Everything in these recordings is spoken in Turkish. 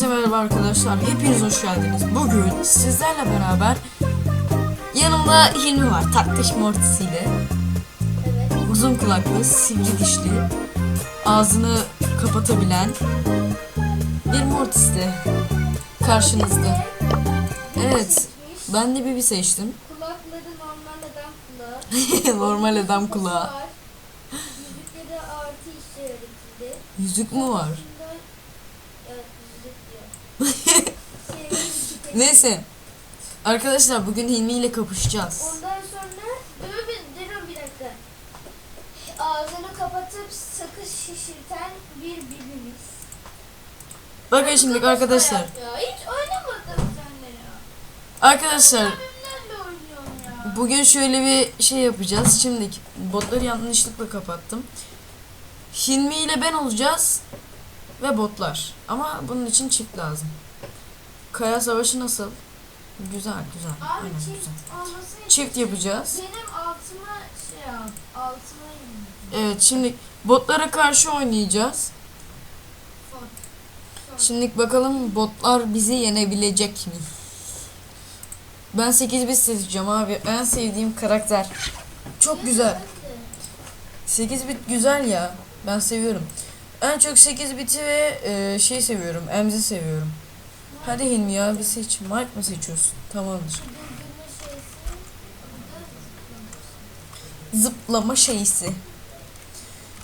Hepinize merhaba arkadaşlar. Hepiniz hoş geldiniz. Bugün sizlerle beraber yanımda Hilmi var. Tatlış mortisiyle. Uzun kulaklı, sivri dişli, ağzını kapatabilen bir mortisti. Karşınızda. Evet. Ben de Bibi seçtim. Kulakları normal adam kulağı. Normal adam kulağı. Yüzükleri artı işaretli. Yüzük mü var? Evet Neyse. Arkadaşlar bugün Hilmi ile kapışacağız. Ondan sonra dur bir, dur bir dakika. Ağzını kapatıp sakız şişirten bir birbirimiz. Bakın şimdi arkadaşlar. Ya hiç oynamadım seninle ya. Arkadaşlar. Bugün şöyle bir şey yapacağız. Şimdi botları yanlışlıkla kapattım. Hilmi ile ben olacağız ve botlar. Ama bunun için çift lazım. Kaya savaşı nasıl? Güzel, güzel. Abi Aynen çift güzel. olması için Çift yapacağız. benim altıma şey yap. Altıma in. Evet, şimdi botlara karşı oynayacağız. Fon. Şimdi bakalım botlar bizi yenebilecek mi? Ben 8 bit seçeceğim abi. En sevdiğim karakter. Çok güzel. 8 bit güzel ya. Ben seviyorum. En çok 8 biti ve e, şey seviyorum. Emzi seviyorum. Hadi Hilmi ya bir seç. Mike mı seçiyorsun? Tamamdır. Zıplama şeysi.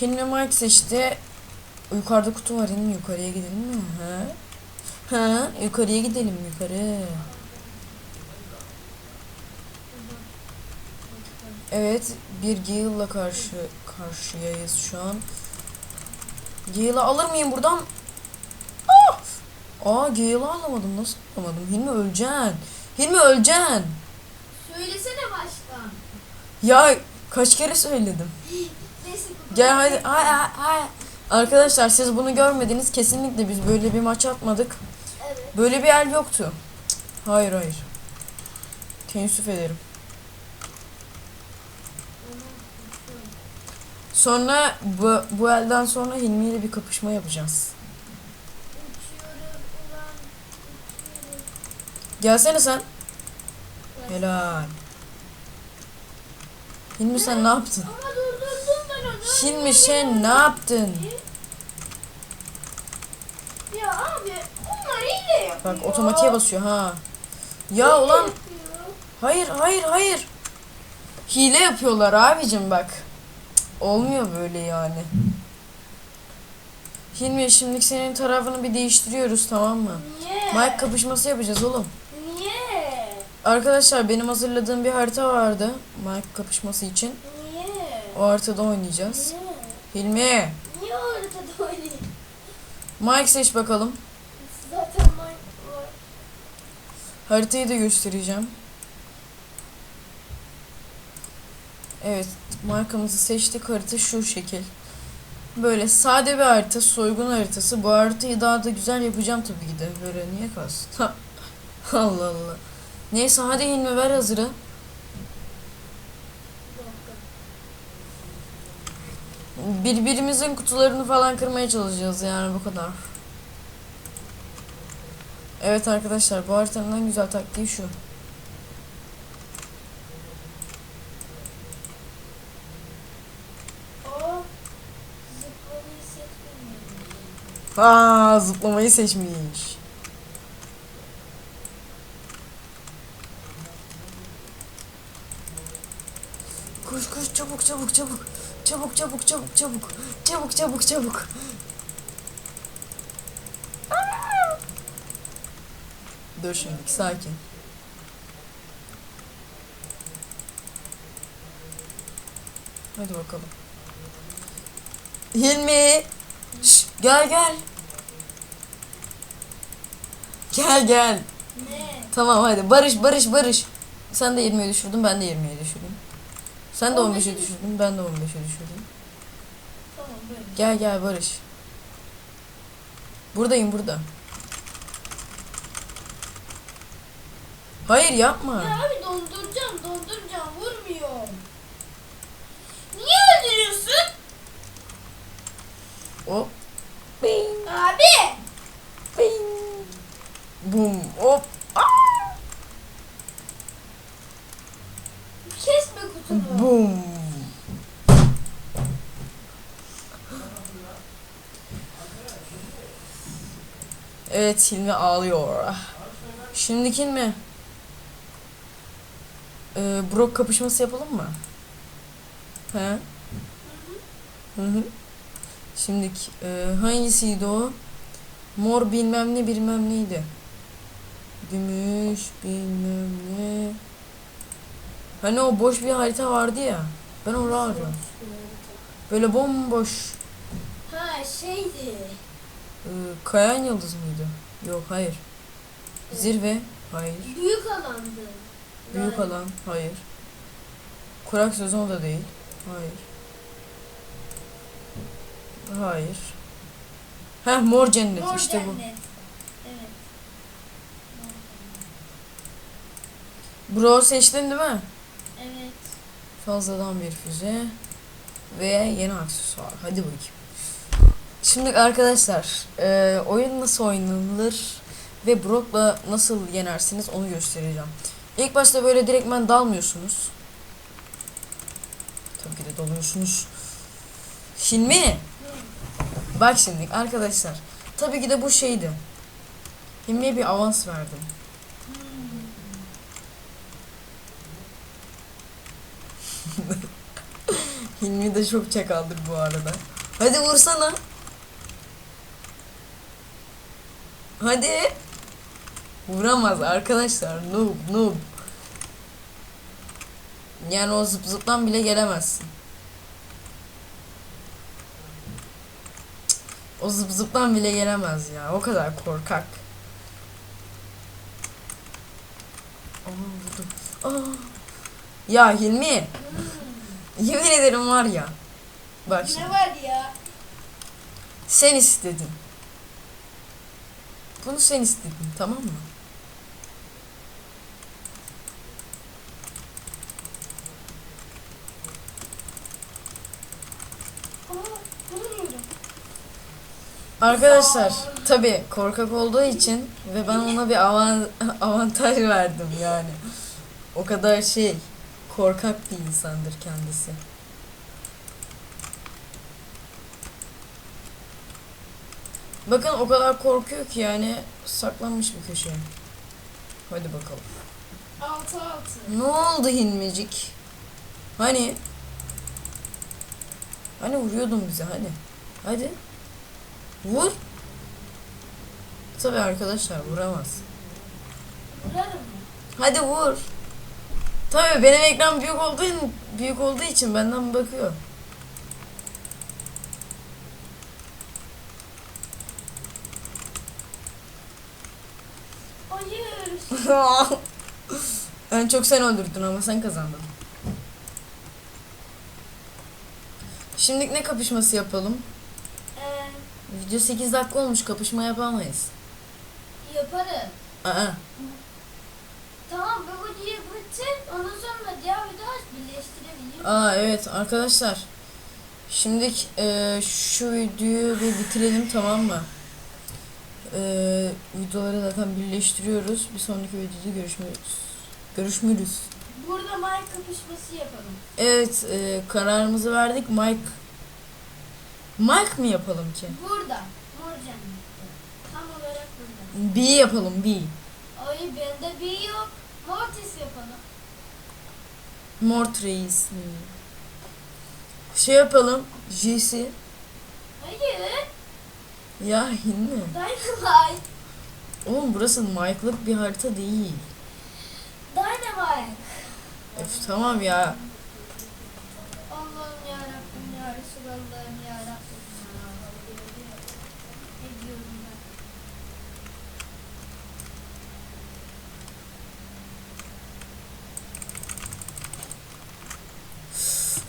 Hilmi Mike seçti. Yukarıda kutu var Hilmi. Yukarıya gidelim mi? Ha? Ha? Yukarıya gidelim yukarı. Evet, bir Gale'la karşı karşıyayız şu an. Gale'ı alır mıyım buradan? Ah! Aa, Gale'ı alamadım. Nasıl alamadım? Hilmi öleceksin. Hilmi öleceksin. Söylesene başkan. Ya kaç kere söyledim. Neyse. Gel hadi. Hay, hay, hay. Arkadaşlar siz bunu görmediniz. Kesinlikle biz böyle bir maç atmadık. Evet. Böyle bir el yoktu. Hayır hayır. Teessüf ederim. Sonra bu, bu elden sonra Hilmi ile bir kapışma yapacağız. Gelsene sen. Helal. Hilmi sen ne yaptın? Hilmi sen ne yaptın? Ya abi onlar yapıyor. Bak otomatiğe basıyor ha. Ya ulan hayır hayır hayır. Hile yapıyorlar abicim bak. Olmuyor böyle yani. Hilmi şimdi senin tarafını bir değiştiriyoruz tamam mı? Niye? Mike kapışması yapacağız oğlum. Niye? Arkadaşlar benim hazırladığım bir harita vardı. Mike kapışması için. Niye? O haritada oynayacağız. Niye? Hilmi. Niye orada oynayayım? Mike seç bakalım. Zaten Mike var. Haritayı da göstereceğim. Evet, markamızı seçtik. Harita şu şekil. Böyle sade bir harita, soygun haritası. Bu haritayı daha da güzel yapacağım tabii ki de. Böyle niye kalsın? Allah Allah. Neyse hadi Hilmi ver hazırı. Birbirimizin kutularını falan kırmaya çalışacağız yani bu kadar. Evet arkadaşlar bu haritanın en güzel taktiği şu. O zıplamayı seçmiyorum. Aa zıplamayı seçmiş. Koş koş çabuk çabuk çabuk. Çabuk çabuk çabuk çabuk. Çabuk çabuk çabuk. Dur şimdi sakin. Hadi bakalım. Hilmi. Şş, gel gel. Gel gel. Ne? Tamam hadi barış barış barış. Sen de 20'ye düşürdün ben de 20'ye düşürdüm. Sen de 15'e 15'e düşürdün ben de 15'e düşürdüm. Tamam böyle. Gel gel barış. Buradayım burada. Hayır yapma. Ya abi donduracağım donduracağım vurmuyor. Niye öldürüyorsun? Hop. Bing, Abi. Bum. Hop. Aa! Kesme kutunu. Bum. Evet Hilmi ağlıyor. Şimdiki mi? Ee, Brok kapışması yapalım mı? He? Hı hı. hı, -hı. Şimdiki e, hangisiydi o? Mor bilmem ne bilmem neydi. Gümüş bilmem ne. Hani o boş bir harita vardı ya. Ben onu arıyorum. Böyle bomboş. Ha şeydi. Ee, kayan yıldız mıydı? Yok hayır. Zirve? Hayır. Büyük alandı. Büyük Galiba. alan? Hayır. Kurak sezon da değil. Hayır. Hayır. Heh mor cennet Mor işte bu. cennet. Evet. Bro seçtin değil mi? Evet. Fazladan bir füze ve yeni aksesuar. Hadi bakayım. Şimdi arkadaşlar e, oyun nasıl oynanılır ve Brock'la nasıl yenersiniz onu göstereceğim. İlk başta böyle direktmen dalmıyorsunuz. Tabii ki de dalıyorsunuz. Hilmi. Bak şimdi arkadaşlar. Tabii ki de bu şeydi. Hilmi'ye bir avans verdim. Hilmi de çok çakaldır bu arada. Hadi vursana. Hadi. Vuramaz arkadaşlar. Noob noob. Yani o zıp zıptan bile gelemezsin. O zıp zıptan bile gelemez ya. O kadar korkak. Aa. Aa. Ya Hilmi. Yemin ederim var ya. Bak şimdi. Ne var ya? Sen istedin. Bunu sen istedin tamam mı? Arkadaşlar tabi korkak olduğu için ve ben ona bir avan avantaj verdim yani. O kadar şey korkak bir insandır kendisi. Bakın o kadar korkuyor ki yani saklanmış bir köşeye. Hadi bakalım. Altı altı. Ne oldu Hilmicik? Hani? Hani vuruyordun bize hadi. Hadi. Vur. Tabii arkadaşlar vuramaz. Vurarım? Hadi vur. Tabii benim ekran büyük olduğu büyük olduğu için benden bakıyor. Hayır. en çok sen öldürdün ama sen kazandın. Şimdi ne kapışması yapalım? Ee, Video 8 dakika olmuş kapışma yapamayız. yaparım. Aa, Tamam bu videoyu bitir. Ondan sonra diğer videoyu birleştirebilirim. Aa evet arkadaşlar. Şimdi e, şu videoyu bir bitirelim tamam mı? E, videoları zaten birleştiriyoruz. Bir sonraki videoda görüşürüz. Görüşürüz. Burada mic kapışması yapalım. Evet e, kararımızı verdik. Mike Mike mi yapalım ki? Burada. Mor cennette. Tam olarak burada. B yapalım B. Ay bende bir yok. Mortis yapalım. Mort Reis. Hmm. Şey yapalım. Jesse. Hayır. Ya Hilmi. Dynamite. Oğlum burası Mike'lık bir harita değil. Dynamite. Öf, tamam ya. Allah'ım yarabbim ya Resulallah'ım yarabbim ya. Ne diyorum ben?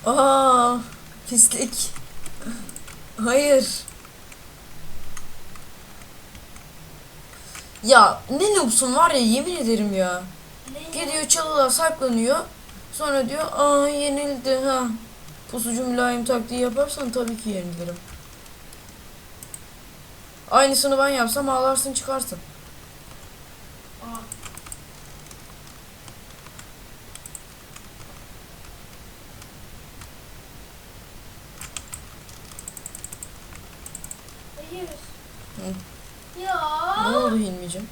Aa, pislik. Hayır. Ya ne noobsun var ya yemin ederim ya. Ne? Gidiyor çalıda saklanıyor. Sonra diyor aa yenildi ha. Pusucu mülayim taktiği yaparsan tabii ki yenilirim. Aynısını ben yapsam ağlarsın çıkarsın. Aa. Hayır. Hı. Ya. Ne oldu Hilmi'cim?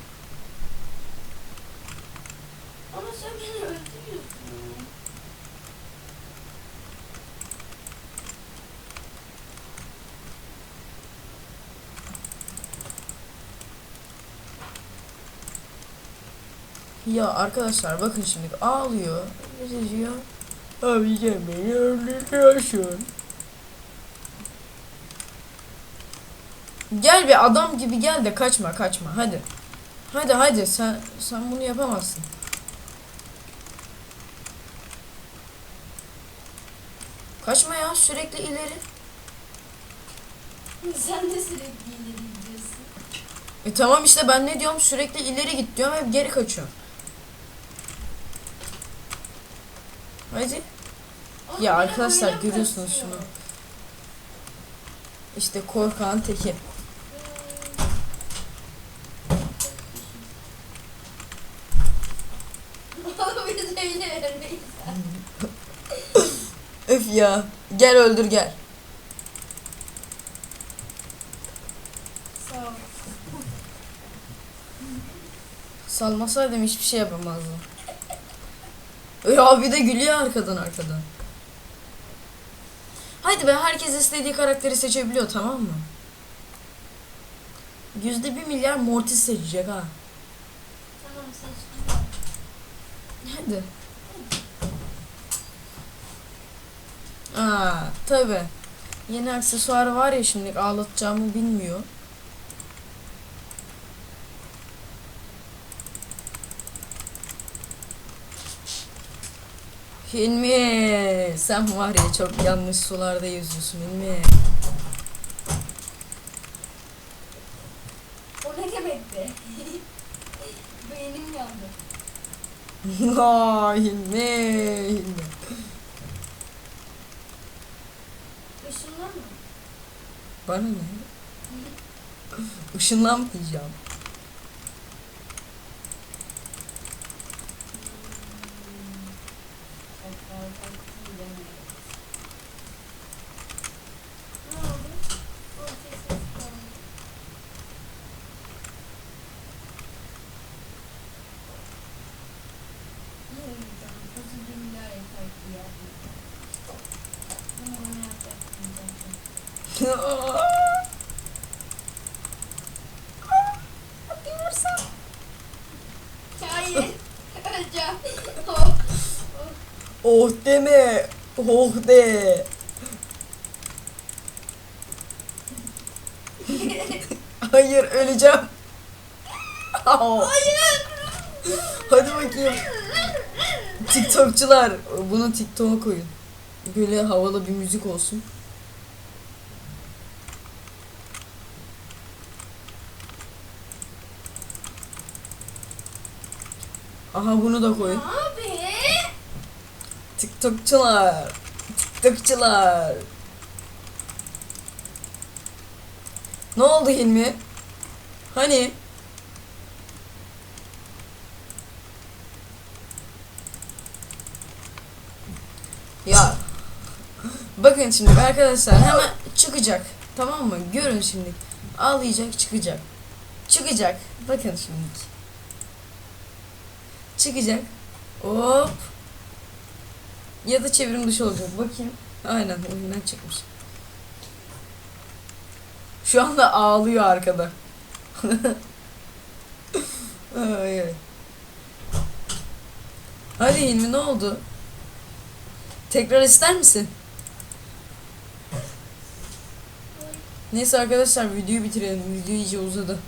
Ama sen beni öldürüyorsun. Ya arkadaşlar bakın şimdi ağlıyor. Üzülüyor. Abi sen beni öldürüyorsun. Gel bir adam gibi gel de kaçma kaçma hadi. Hadi hadi sen sen bunu yapamazsın. Kaçma ya sürekli ileri. Sen de sürekli ileri gidiyorsun. E tamam işte ben ne diyorum sürekli ileri git diyorum hep geri kaçıyorum. Hadi. Oğlum Ya arkadaşlar görüyorsunuz kasıyor. şunu. İşte korkan teki. Oğlum bir de öyle vermeyiz. Öf ya. Gel öldür gel. Sağ ol. Salmasaydım hiçbir şey yapamazdım. Ya bir de gülüyor arkadan arkadan. Haydi be herkes istediği karakteri seçebiliyor tamam mı? Yüzde bir milyar Mortis seçecek ha. Tamam seçtim. Hadi. Aa tabi. Yeni aksesuar var ya şimdi ağlatacağımı bilmiyor. Hilmi sen var ya çok yanlış sularda yüzüyorsun Hilmi. O ne demekti? Beynim yandı. Aa, Hilmi, Hilmi. Işınlar mı? Bana ne? Işınlanmayacağım. Ne oldu? O ses kaldı. Ne olacak? Özür dilerim yeter ki ya. Ama onu yapacaktım zaten. Hayır. Öleceğim. Oh. oh deme. Oh de. Hayır öleceğim. Hayır. Hadi bakayım. TikTokçular bunu TikTok'a koyun. Böyle havalı bir müzik olsun. Aha bunu da koyun. Abi. TikTokçular. TikTokçular. Ne oldu Hilmi? Hani? Ya. Bakın şimdi arkadaşlar hemen çıkacak. Tamam mı? Görün şimdi. Ağlayacak çıkacak. Çıkacak. Bakın şimdi. Çıkacak. Hop. Ya da çevrim dışı olacak. Bakayım. Aynen oyundan çıkmış. Şu anda ağlıyor arkada. ay, ay. Hadi Hilmi ne oldu? Tekrar ister misin? Neyse arkadaşlar videoyu bitirelim. Video iyice uzadı.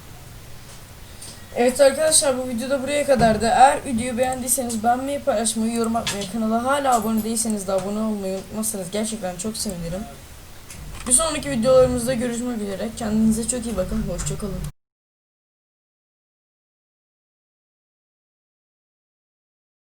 Evet arkadaşlar bu videoda buraya kadardı. Eğer videoyu beğendiyseniz beğenmeyi, paylaşmayı, yorum atmayı, kanala hala abone değilseniz de abone olmayı unutmazsanız gerçekten çok sevinirim. Bir sonraki videolarımızda görüşmek üzere. Kendinize çok iyi bakın. Hoşçakalın.